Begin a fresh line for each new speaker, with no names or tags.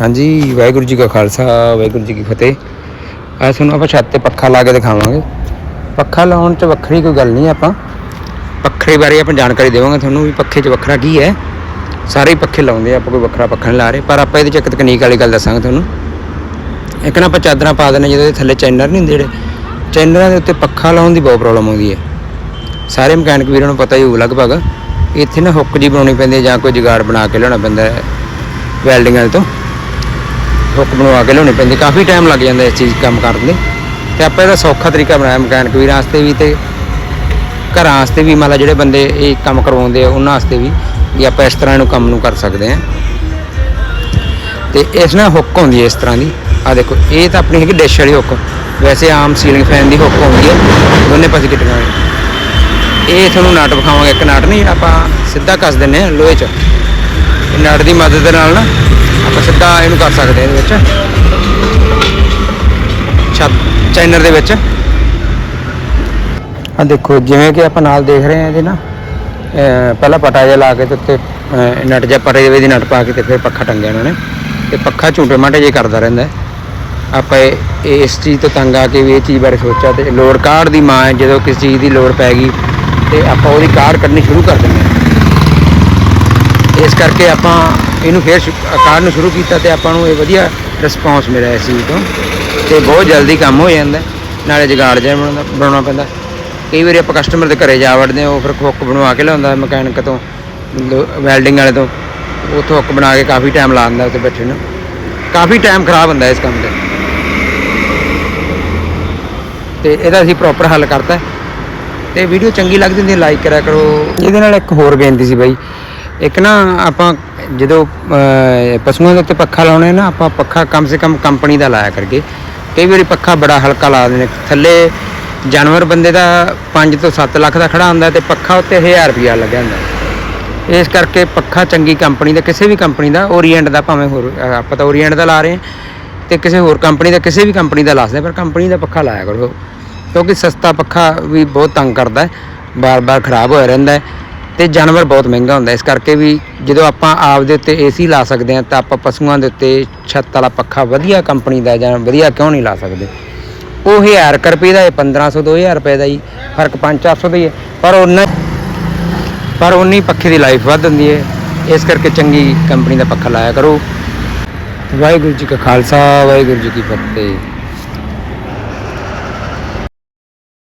ਹਾਂਜੀ, ਵਾਹਿਗੁਰੂ ਜੀ ਕਾ ਖਾਲਸਾ, ਵਾਹਿਗੁਰੂ ਜੀ ਕੀ ਫਤਿਹ। ਅੱਜ ਤੁਹਾਨੂੰ ਆਪਾਂ ਛੱਤ ਤੇ ਪੱਖਾ ਲਾ ਕੇ ਦਿਖਾਵਾਂਗੇ। ਪੱਖਾ ਲਾਉਣ 'ਚ ਵੱਖਰੀ ਕੋਈ ਗੱਲ ਨਹੀਂ ਆਪਾਂ। ਪੱਖੇ ਬਾਰੇ ਆਪਾਂ ਜਾਣਕਾਰੀ ਦੇਵਾਂਗੇ ਤੁਹਾਨੂੰ ਵੀ ਪੱਖੇ 'ਚ ਵੱਖਰਾ ਕੀ ਹੈ। ਸਾਰੇ ਪੱਖੇ ਲਾਉਂਦੇ ਆ, ਆਪਾਂ ਕੋਈ ਵੱਖਰਾ ਪੱਖਾ ਨਹੀਂ ਲਾ ਰਹੇ, ਪਰ ਆਪਾਂ ਇਹਦੇ 'ਚ ਇੱਕ ਤਕਨੀਕ ਵਾਲੀ ਗੱਲ ਦੱਸਾਂਗੇ ਤੁਹਾਨੂੰ। ਇੱਕ ਨਾ ਆਪਾਂ ਚਾਦਰਾਂ ਪਾ ਦਿੰਦੇ ਜਿਹਦੇ ਥੱਲੇ ਚੈਨਰ ਨਹੀਂ ਹੁੰਦੇ ਜਿਹੜੇ। ਚੈਨਰਾਂ ਦੇ ਉੱਤੇ ਪੱਖਾ ਲਾਉਣ ਦੀ ਬਹੁਤ ਪ੍ਰੋਬਲਮ ਆਉਂਦੀ ਹੈ। ਸਾਰੇ ਮਕੈਨਿਕ ਵੀਰਾਂ ਨੂੰ ਪਤਾ ਹੀ ਹੋਊ ਲਗਭਗ। ਇੱਥੇ ਨਾ ਹੁੱਕ ਜੀ ਬਣਾਉਣੀ ਪੈਂਦੀ ਹੈ ਜਾਂ ਕੋਈ ਜੁਗਾੜ ਬਣਾ ਕੇ ਲਿਆਉਣਾ ਪੈਂਦਾ ਹੈ, ਵੈਲਡਿੰਗ ਵਾਲੇ ਤੋਂ। ਹੁੱਕ ਬਣਵਾ ਕੇ ਲਿਆਉਣੀ ਪੈਂਦੀ। ਕਾਫੀ ਟਾਈਮ ਲੱਗ ਜਾਂਦਾ ਇਸ ਚੀਜ਼ ਕੰਮ ਕਰਨ ਦੇ। ਤੇ ਆਪਾਂ ਇਹਦਾ ਸੌਖਾ ਤਰੀਕਾ ਬਣਾਇਆ ਮਕੈਨਿਕ ਵੀਰਾਂ ਵਾਸਤੇ ਵੀ ਤੇ ਘਰਾਂ ਵਾਸਤੇ ਵੀ। ਮਤਲਬ ਜਿਹੜੇ ਬੰਦੇ ਇਹ ਕੰਮ ਕਰਵਾਉਂਦੇ ਆ, ਉਹਨਾਂ ਵਾਸਤੇ ਵੀ ਵੀ ਆਪਾਂ ਇਸ ਤਰ੍ਹਾਂ ਇਹਨੂੰ ਕੰਮ ਨੂੰ ਕਰ ਸਕਦੇ ਹਾਂ। ਤੇ ਇਸ ਨਾਲ ਹੁੱਕ ਹੁੰਦੀ ਹੈ ਇਸ ਤਰ੍ਹਾਂ ਦੀ। ਆ ਦੇਖੋ, ਇਹ ਤਾਂ ਆਪਣੀ ਹੈਗੀ ਡਿਸ਼ ਵਾਲੀ ਹੁੱਕ। ਵੈਸੇ ਆਮ ਸੀਲਿੰਗ ਫੈਨ ਦੀ ਹੁੱਕ ਹੁੰਦੀ ਹੈ, ਦੋਨੇ ਪਾਸੇ ਕਿਟੀਆਂ ਇਹ ਤੁਹਾਨੂੰ ਨਾਟ ਵਿਖਾਵਾਂਗੇ। ਇੱਕ ਨਾਟ ਨਹੀਂ, ਆਪਾਂ ਸਿੱਧਾ ਕੱਸ ਦਿੰਨੇ ਆ ਲੋਹੇ 'ਚ। ਇਹ ਨਾਟ ਦੀ ਮਦਦ ਦੇ ਨਾਲ ਨਾ ਆਪਾਂ ਸਿੱਧਾ ਇਹਨੂੰ ਕਰ ਸਕਦੇ ਹਾਂ ਇਹਦੇ ਵਿੱਚ। ਛੱਤ, ਚਾਈਨਰ ਦੇ ਵਿੱਚ। ਆ ਦੇਖੋ, ਜਿਵੇਂ ਕਿ ਆਪਾਂ ਨਾਲ ਦੇਖ ਰਹੇ ਹਾਂ ਇਹਦੇ ਨਾ ਪਹਿਲਾਂ ਪਟਾ ਜਿਹਾ ਲਾ ਕੇ ਤੇ ਉੱਤੇ, ਅਹ, ਨਟ ਜਿਹਾ ਪਰੇ ਦੇ ਦੀ ਨਟ ਪਾ ਕੇ ਤੇ ਫਿਰ ਪੱਖਾ ਟੰਗਿਆ ਉਹਨਾਂ ਨੇ। ਤੇ ਪੱਖਾ ਝੂਟੇ ਮਾਟੇ ਜੇ ਕਰਦਾ ਰਹਿੰਦਾ ਆਪਾਂ ਇਹ- ਇਹ ਇਸ ਚੀਜ਼ ਤੋਂ ਤੰਗ ਆ ਕੇ ਵੀ ਇਹ ਚੀਜ਼ ਬਾਰੇ ਸੋਚਿਆ ਤੇ ਲੋੜ ਕਾਢ ਦੀ ਮਾਂ ਹੈ, ਜਦੋਂ ਕਿਸੇ ਚੀਜ਼ ਦੀ ਲੋੜ ਪੈ ਗਈ ਤੇ ਆਪਾਂ ਉਹਦੀ ਕਾਢ ਕੱਢਣੀ ਸ਼ੁਰੂ ਕਰ ਦਿੰਦੇ ਹਾਂ। ਇਸ ਕਰਕੇ ਆਪਾਂ ਇਹਨੂੰ ਫੇਰ ਸ਼ੁ- ਨੂੰ ਸ਼ੁਰੂ ਕੀਤਾ ਤੇ ਆਪਾਂ ਨੂੰ ਇਹ ਵਧੀਆ ਰਿਸਪੌਂਸ ਮਿਲਿਆ ਇਸ ਚੀਜ਼ ਤੋਂ। ਤੇ ਬਹੁਤ ਜਲਦੀ ਕੰਮ ਹੋ ਜਾਂਦਾ, ਨਾਲੇ ਜਗਾੜ ਜਿਹਾ ਬਣਾਉਣਾ ਬਣਾਉਣਾ ਪੈਂਦਾ। ਕਈ ਵਾਰੀ ਆਪਾਂ ਕਸਟਮਰ ਦੇ ਘਰੇ ਜਾ ਵੜਦੇ ਹਾਂ, ਉਹ ਫਿਰ ਹੁੱਕ ਬਣਵਾ ਕੇ ਲਿਆਉਂਦਾ ਮਕੈਨਿਕ ਤੋਂ ਵੈਲਡਿੰਗ ਵਾਲੇ ਤੋਂ। ਉੱਥੋਂ ਹੁੱਕ ਬਣਾ ਕੇ ਕਾਫੀ ਟਾਈਮ ਲਾ ਦਿੰਦਾ ਉੱਥੇ ਬੈਠੇ ਨੂੰ। ਕਾਫੀ ਟਾਈਮ ਖਰਾਬ ਹੁੰਦਾ ਇਸ ਕੰਮ ਤੇ। ਤੇ ਇਹਦਾ ਅਸੀਂ ਪ੍ਰੋਪਰ ਹੱਲ ਕਰਤਾ। ਹੈ। ਤੇ ਵੀਡੀਓ ਚੰਗੀ ਲੱਗਦੀ ਹੁੰਦੀ ਲਾਈਕ ਕਰਿਆ ਕਰੋ। ਇਹਦੇ ਨਾਲ ਇੱਕ ਹੋਰ ਬੇਨਤੀ ਸੀ ਬਾਈ। ਇੱਕ ਨਾ ਆਪਾਂ ਜਦੋਂ ਪਸ਼ੂਆਂ ਦੇ ਉੱਤੇ ਪੱਖਾ ਲਾਉਣੇ ਨਾ, ਆਪਾਂ ਪੱਖਾ ਕਮ ਸੇ ਕਮ ਕੰਪਨੀ ਦਾ ਲਾਇਆ ਕਰਕੇ ਕਈ ਵਾਰੀ ਪੱਖਾ ਬੜਾ ਹਲਕਾ ਲਾ ਦਿੰਦੇ ਨੇ। ਥੱਲੇ ਜਾਨਵਰ ਬੰਦੇ ਦਾ 5 ਤੋਂ 7 ਲੱਖ ਦਾ ਖੜਾ ਹੁੰਦਾ ਤੇ ਪੱਖਾ ਉੱਤੇ 1000 ਰੁਪਿਆ ਲੱਗਿਆ ਹੁੰਦਾ। ਇਸ ਕਰਕੇ ਪੱਖਾ ਚੰਗੀ ਕੰਪਨੀ ਦਾ, ਕਿਸੇ ਵੀ ਕੰਪਨੀ ਦਾ, ਓਰੀਐਂਟ ਦਾ ਭਾਵੇਂ ਹੋਰ ਆਪਾਂ ਤਾਂ ਓਰੀਐਂਟ ਦਾ ਲਾ ਰਹੇ ਹਾਂ ਤੇ ਕਿਸੇ ਹੋਰ ਕੰਪਨੀ ਦਾ, ਕਿਸੇ ਵੀ ਕੰਪਨੀ ਦਾ ਲਾ ਸਕਦੇ ਪਰ ਕੰਪਨੀ ਦਾ ਪੱਖਾ ਲਾਇਆ ਕਰੋ। ਕਿਉਂਕਿ ਸਸਤਾ ਪੱਖਾ ਵੀ ਬਹੁਤ ਤੰਗ ਕਰਦਾ ਹੈ, ਬਾਰ-ਬਾਰ ਖਰਾਬ ਹੋਇਆ ਰਹਿੰਦਾ ਹੈ। ਤੇ ਜਾਨਵਰ ਬਹੁਤ ਮਹਿੰਗਾ ਹੁੰਦਾ ਇਸ ਕਰਕੇ ਵੀ ਜਦੋਂ ਆਪਾਂ ਆਪ ਦੇ ਉੱਤੇ ਏਸੀ ਲਾ ਸਕਦੇ ਹਾਂ, ਤਾਂ ਆਪਾਂ ਪਸ਼ੂਆਂ ਦੇ ਉੱਤੇ ਛੱਤ ਵਾਲਾ ਪੱਖਾ ਵਧੀਆ ਕੰਪਨੀ ਦਾ ਜਾਂ ਵਧੀਆ ਕਿਉਂ ਨਹੀਂ ਲਾ ਸਕਦੇ। ਉਹ 1000 ਕੁ ਰੁਪਏ ਦਾ ਇਹ 1500 2000 ਰੁਪਏ ਦਾ ਹੀ ਫ਼ਰਕ 5-400 ਦਾ ਹੀ ਹੈ। ਪਰ ਉਹਨਾਂ ਪਰ ਉਨੀ ਪੱਖੇ ਦੀ ਲਾਈਫ ਵੱਧ ਹੁੰਦੀ ਹੈ। ਇਸ ਕਰਕੇ ਚੰਗੀ ਕੰਪਨੀ ਦਾ ਪੱਖਾ ਲਾਇਆ ਕਰੋ। ਵਾਹਿਗੁਰੂ ਜੀ ਕਾ ਖਾਲਸਾ, ਵਾਹਿਗੁਰੂ ਜੀ ਕੀ ਫਤਿਹ।